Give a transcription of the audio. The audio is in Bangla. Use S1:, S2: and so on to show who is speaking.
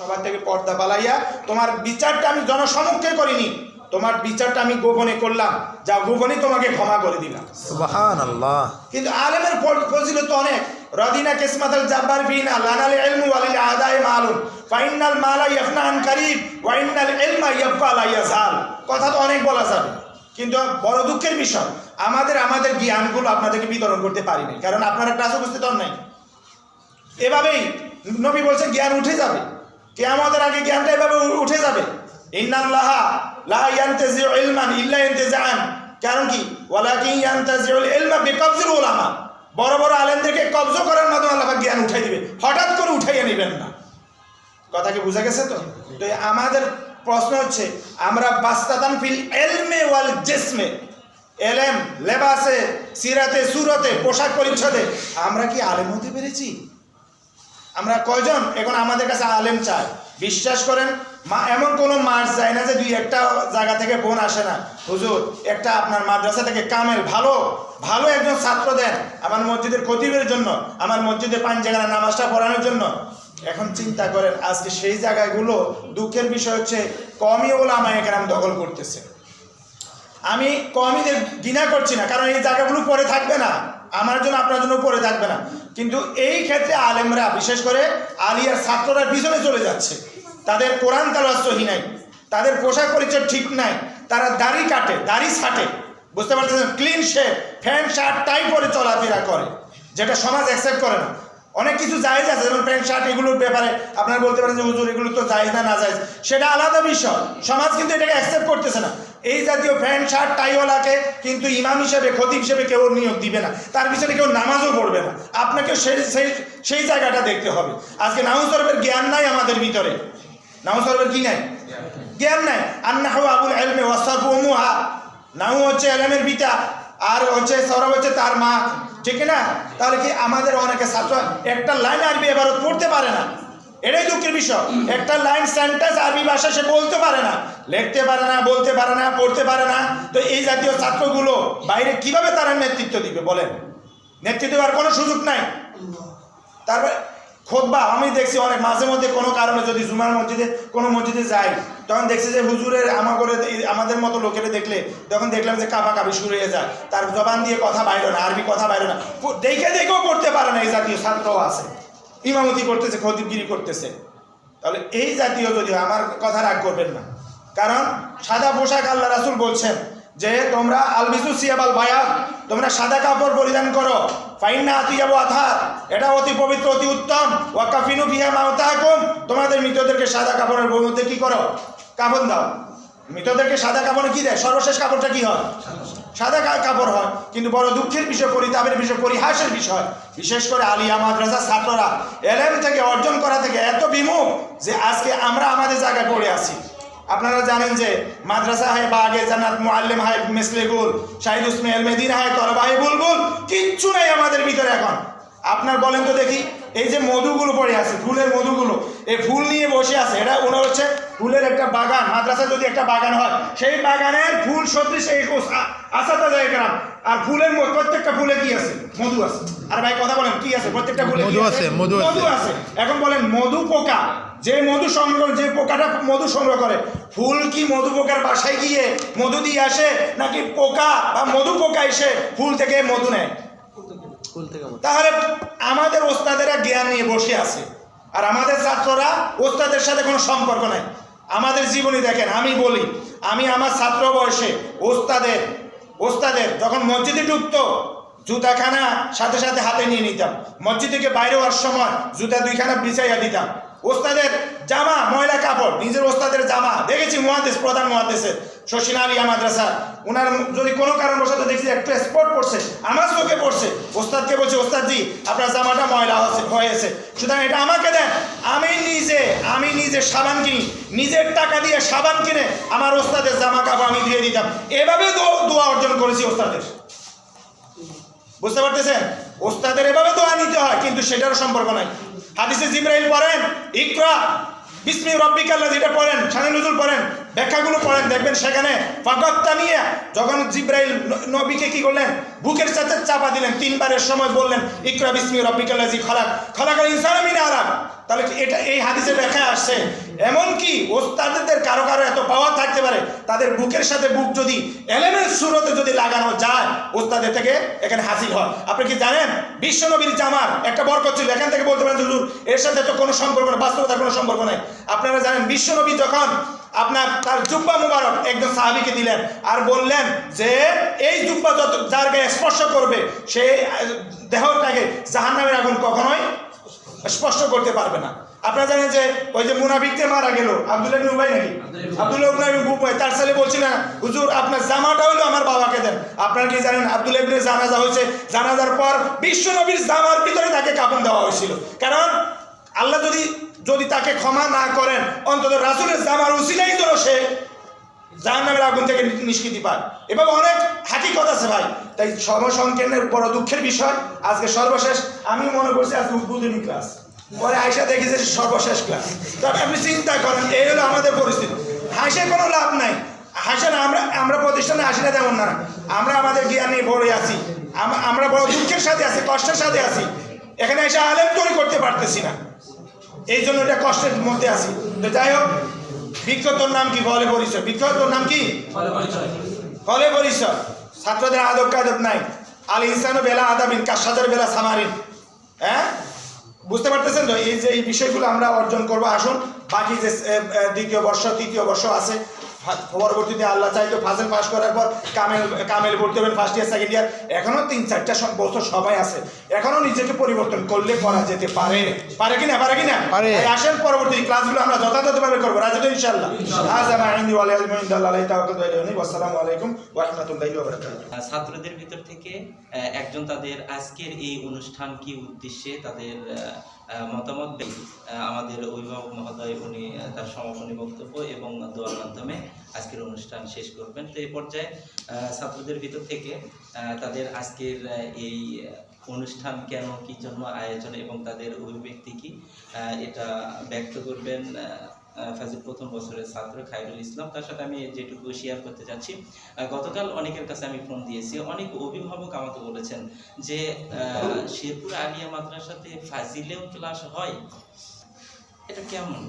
S1: সবার থেকে পর্দা পালাইয়া তোমার বিচারটা আমি জনসমক্ষে করিনি তোমার বিচারটা আমি গোপনে করলাম যা গোপনে তোমাকে ক্ষমা করে দিলাম। কিন্তু আলেমের ফজিলত তো অনেক। রদিনা কিসমাতাল জাব্বার ফিনা লানাল ইলমু ওয়ালিল আদায় মালুম। ফাইনাল মালা ইয়াফনা আন কারিব ওয়া ইন্নাল ইলমা ইয়াবকা লা ইয়াজাল। কথা তো অনেক বলা যাবে। কিন্তু বড় দুঃখের বিষয় আমাদের আমাদের জ্ঞানগুলো আপনাদেরকে বিতরণ করতে পারিনি কারণ আপনারা ক্লাস উপস্থিত হন নাই। এভাবেই নবী বলছে জ্ঞান উঠে যাবে। কেয়ামতের আগে জ্ঞানটা এভাবে উঠে যাবে। ইন্নাল্লাহা লা ইয়ানতাজিউ ইলমান ইল্লা ইনতিজাআন কারণ কি? ওয়ালাকিন ইয়ানতাজিউল ইলমা বিকবজিল উলামা। বড় বড় আলেমদেরকে কবজ করার মাধ্যমে আল্লাহ জ্ঞান উঠাই দিবে। হঠাৎ করে উঠাইয়া নেবেন না। কথা কি বোঝা গেছে তো? তো আমাদের প্রশ্ন হচ্ছে, আমরা বাস্তাদান ফিল এলমে ওয়াল জেসমে। এলেম, লেবাসে, সিরাতে, সুরতে, পোশাক পরিচ্ছদে, আমরা কি আলেম হতে পেরেছি? আমরা কয়জন? এখন আমাদের কাছে আলেম চাই। বিশ্বাস করেন, মা, এমন কোনো মাস যায় না যে দুই একটা জায়গা থেকে বোন আসে না। হুজুর, একটা আপনার মাদ্রাসা থেকে কামেল ভালো ভালো একজন ছাত্র দেন আমার মসজিদের খতিবের জন্য, আমার মসজিদে পাঁচ জায়গায় নামাজটা পড়ানোর জন্য। এখন চিন্তা করেন, আজকে সেই জায়গাগুলো দুঃখের বিষয় হচ্ছে, কমই ওলামা একরাম দখল করতেছে। আমি কমিদের ঘৃণা করছি না, কারণ এই জায়গাগুলো পরে থাকবে না। আমার জন্য, আপনার জন্য পরে থাকবে না। কিন্তু এই ক্ষেত্রে আলেমরা, বিশেষ করে আলিয়ার ছাত্ররা পিছনে চলে যাচ্ছে। তাদের কোরআন তালাস্তহি নাই, তাদের পোশাক পরিচয় ঠিক নাই, তারা দাড়ি কাটে, দাড়ি ছাটে। বুঝতে পারতেছেন clean shape pant, shirt, tie পরে চলাফেরা করে, যেটা সমাজ অ্যাকসেপ্ট করে না। অনেক কিছু জায়েজ আছে, যেমন প্যান্ট, শার্ট, এগুলোর ব্যাপারে আপনারা বলতে পারেন যে, হুজুর, এগুলো তো জায়েজ না না জায়েজ। সেটা আলাদা বিষয়। সমাজ কিন্তু এটাকে অ্যাকসেপ্ট করতেছে না। এই জাতীয় প্যান্ট, শার্ট টাইওয়ালাকে কিন্তু ইমাম হিসেবে, খতিব হিসেবে কেউ নিয়োগ দিবে না। তার পিছনে কেউ নামাজও পড়বে না। আপনাকে সেই সেই সেই জায়গাটা দেখতে হবে। আজকে নাউসরবের জ্ঞান নাই আমাদের ভিতরে। নাউসরবের কি নাই? জ্ঞান নাই। আন্নাহু আবুল এলমে ওয়াসারফু উম্মুহা নাউ হচ্ছে এলমের পিতা, আর হচ্ছে, সৌরভ হচ্ছে তার মা। ঠিক না? তাহলে কি আমাদের অনেকে ছাত্র? একটা লাইন আরবি এবারত পড়তে পারে না। এটাই দুঃখের বিষয়। একটা লাইন সেন্টেন্স আরবি ভাষা সে বলতে পারে না। লিখতে পারে না, বলতে পারে না, পড়তে পারে না। তো এই জাতীয় ছাত্রগুলো বাইরে কীভাবে তারা নেতৃত্ব দিবে বলেন? নেতৃত্ব দেওয়ার কোনো সুযোগ নাই। তারপরে খোদবা, আমি দেখছি অনেক মাঝে মধ্যে কোনো কারণে যদি জুমার মসজিদে কোনো মসজিদে যাই, তখন দেখছি যে হুজুরের আমার করে আমাদের মতো লোকেরা দেখলে তখন দেখলাম যে কাপা কাপি শুরু হয়ে যায়। তার জবান দিয়ে কথা বাইরে না, আরবি কথা বাইরে না। দেখে দেখেও করতে পারে না এই জাতীয় ছাত্রও আছে। ইমামতি করতেছে, খতিবগিরি করতেছে। তাহলে এই জাতীয় যদি আমার কথা রাগ করবেন না। কারণ সাদা পোশাক আল্লাহ রাসুল বলছেন যে তোমরা আলবিসু সিয়াবাল বায়াত, তোমরা সাদা কাপড় পরিধান করো। ফাইন্না আতিয়াবু আথার, এটা অতি পবিত্র, অতি উত্তম। ওয়াকাফিনু বিহা মাউতাকুম তোমাদের মৃতদেরকে সাদা কাপড়ের মধ্যে কি করো? কাপড় দাও। মৃতদেরকে সাদা কাপড়ে কি দেয়? সর্বশেষ কাপড়টা কি হয়? সাদা কাপড় হয়। কিন্তু বড় দুঃখের বিষয়, পরিতাপের বিষয়, পরিহাসের বিষয়। বিশেষ করে আলিয়া মাদ্রাসা ছাত্ররা এলএম থেকে অর্জন করা থেকে এত বিমুখ যে আজকে আমরা আমাদের জায়গায় পড়ে আছি। আপনারা জানেন যে মাদ্রাসা হয় বাগে জান্নাত মুআল্লিম হয় মিসলেগুল শাহিদ উসমাইল মেদিনা হয় তরবাহি বুলবুল কিচ্ছু নেই আমাদের ভিতরে এখন। আপনার বলেন তো দেখি এই যে মধুগুলো পড়ে আছে ফুলের মধুগুলো এই ফুল নিয়ে বসে আছে এটা ওনার হচ্ছে ফুলের একটা বাগান মাদ্রাসা যদি একটা বাগান হয় সেই বাগানের ফুল সদৃশ এই আসাতা জায়গা আর ফুলের মধ্যে প্রত্যেকটা ফুলে কি আছে? মধু আছে। আর ভাই কথা বলেন কি আছে? প্রত্যেকটা ফুলে
S2: মধু আছে। মধু আছে।
S1: এখন বলেন মধু পোকা। যে মধু সংগ্রহ যে পোকাটা মধু সংগ্রহ করে ফুল কি মধু পোকার বাসায় গিয়ে মধু দিয়ে আসে নাকি পোকা বা মধু পোকা এসে ফুল থেকে মধু নেয়? তাহলে আমাদের ওস্তাদেরা জ্ঞান নিয়ে বসে আছে আর আমাদের ছাত্ররা ওস্তাদের সাথে কোনো সম্পর্ক নাই। আমাদের জীবনী দেখেন আমি বলি আমি আমার ছাত্র বয়সে ওস্তাদের ওস্তাদের যখন মসজিদে ঢুকতো জুতাখানা সাথে সাথে হাতে নিয়ে নিতাম। মসজিদ থেকে বাইরে হওয়ার সময় জুতা দুইখানা বিছাইয়া দিতাম। ওস্তাদের জামা, ময়লা কাপড়, নিজের ওস্তাদের জামা। দেখেছি মহাদেশ প্রধান মহাদেশের শশীন আলিয়া মাদ্রাসা। ওনার যদি কোনো কারণবশত দেখছি একটু স্পট পড়ছে, আমার চোখে পড়ছে। ওস্তাদকে বলছে ওস্তাদ জি আপনার জামাটা ময়লা হয়েছে সুতরাং এটা আমাকে দেন। আমি নিজে আমি নিজে সাবান কিনি। নিজের টাকা দিয়ে সাবান কিনে আমার ওস্তাদের জামা কাপড় আমি দিয়ে দিতাম। এভাবে দোয়া অর্জন করেছি ওস্তাদের। বুঝতে পারতেছেন? ওস্তাদের এভাবে দোয়া নিতে হয়, কিন্তু সেটারও সম্পর্ক নাই। হাদিসে জিব্রাহিম পড়েন, ইকরা, বিসমি রব্বিকাল্লাহ যেটা পড়েন, সানি নজুল পড়েন। ব্যাখ্যাগুলো পড়েন, দেখবেন সেখানে ফাগত্তা নিয়ে যখন জিব্রাইল ন- নবীকে কি করলেন? বুকের সাথে চাপা দিলেন, তিনবারের সময় বললেন, ইকরা বিসমি রব্বিকাল্লাজি খলাক। খলাকাল মিন আলাক। তাহলে এটা এই হাদিসে ব্যাখ্যা আসছে এমন কি ওস্তাদের কারও কারও এত পাওয়ার থাকতে পারে, তাদের বুকের সাথে বুক যদি এলেমেন্ট সুরতে যদি লাগানো যায়, ওস্তাদের থেকে এখানে হাসিল হয়। আপনি কি জানেন? বিশ্বনবীর জামার একটা বরকত ছিল। এখান থেকে বলতে পারেন, হুজুর, এর সাথে তো কোনো সম্পর্ক নেই, বাস্তবতার কোনো সম্পর্ক নেই। আপনারা জানেন বিশ্বনবী যখন আপনার তার জুব্বা মুবারক একজন সাহাবিকে দিলেন আর বললেন যে, এই জুব্বা যত যার গায়ে স্পর্শ করবে, সে দেহটাকে জাহান্নামের আগুন কখনোই স্পষ্ট করতে পারবে না। আপনারা জানেন যে, ওই যে মুনাফিকতে মারা গেল, আব্দুল্লাহ উবাই নাকি? আব্দুল্লাহ ইবনে উবাই তার ছেলে বলছিল না হুজুর, আপনার জামাটা হলো আমার বাবাকে দেন। আপনারা কি জানেন, আব্দুল্লাহ ইবনে জানাজা হয়েছে। জানাজার পর বিশ্ব নবীর জামার ভিতরে তাকে কাপন দেওয়া হয়েছিল। কারণ আল্লাহ যদি যদি তাকে ক্ষমা না করেন, অন্তত রাসূলের জামার উসিলাই তো সে যার জাহান্নামের আগুন থেকে নিষ্কৃতি পায়। এভাবে অনেক হাকিকত আছে ভাই। তাই সমসংকীর্ণের বড় দুঃখের বিষয়, আজকে সর্বশেষ, আমি মনে করছি আজকে উদ্বোধনী ক্লাস পরে আয়সা দেখি যে সর্বশেষ ক্লাস তবে আপনি চিন্তা করেন, এই হলো আমাদের পরিস্থিতি। হাসে কোনো লাভ নাই। হাসে না, আমরা আমরা প্রতিষ্ঠানে আসি না তেমন না। আমরা আমাদের জ্ঞান নিয়ে ভরে আছি। আমরা বড় দুঃখের সাথে আছি, কষ্টের সাথে আছি। এখানে এসে আলেম তৈরি করতে পারতেছি না। এই জন্য এটা কষ্টের মধ্যে আছি। তো যাই হোক বিখ্যাতর নাম কি? ফলে পরিচয়। তোর নাম কি? ফলে পরিচয়। ছাত্রদের আদব কাদব নাই। আল ইনসানু বেলা আদাবিন কাশাদের বেলা সামারিন। হ্যাঁ? বুঝতে পারতেছেন তো? এই যে এই বিষয়গুলো আমরা অর্জন করব। আসুন বাকি যে দ্বিতীয় বর্ষ তৃতীয় বর্ষ আছে পরবর্তীতে আল্লাহ চাইতো ফাজেল পাস করার পর কামেল কামেল ভর্তি হবেন ফার্স্ট ইয়ার সেকেন্ড ইয়ার এখনও তিন চারটা বছর সবাই আছে। এখনও নিজেকে পরিবর্তন করলে করা যেতে পারে। পারে কি না পারে কি না
S2: পারে।
S1: তাই আসেন পরবর্তী ক্লাসগুলো আমরা যথাযথভাবে করব। রাজি তো ইনশাল্লাহ আজামা ইন্দি ওয়ালি আলমি ইন্দাল্লাহ তাওয়াক্কালতু আলাইহি ওয়া আসসালামু আলাইকুম ওয়া রাহমাতুল্লাহি ওয়া বারাকাতুহু।
S3: আহ, ছাত্রদের ভিতর থেকে একজন তাদের আজকের এই অনুষ্ঠান কি উদ্দেশ্যে তাদের মতামত আমাদের অভিভাবক মহোদয়, উনি তার সমাপনী বক্তব্য এবং দোয়ার মাধ্যমে আজকের অনুষ্ঠান শেষ করবেন। তো এই পর্যায়ে ছাত্রদের ভিতর থেকে তাদের আজকের এই অনুষ্ঠান কেন, কি জন্য আয়োজন এবং তাদের অভিব্যক্তি কি এটা ব্যক্ত করবেন ফাজিল প্রথম বছরের ছাত্র খায়রুল ইসলাম। তার সাথে আমি যেটুকু শেয়ার করতে যাচ্ছি গতকাল অনেকের কাছে আমি ফোন দিয়েছি। অনেক অভিভাবক আমাকে বলেছেন যে শেরপুর আলিয়া মাদ্রাসাতে ফাজিলেও ক্লাস হয়। এটা কেমন?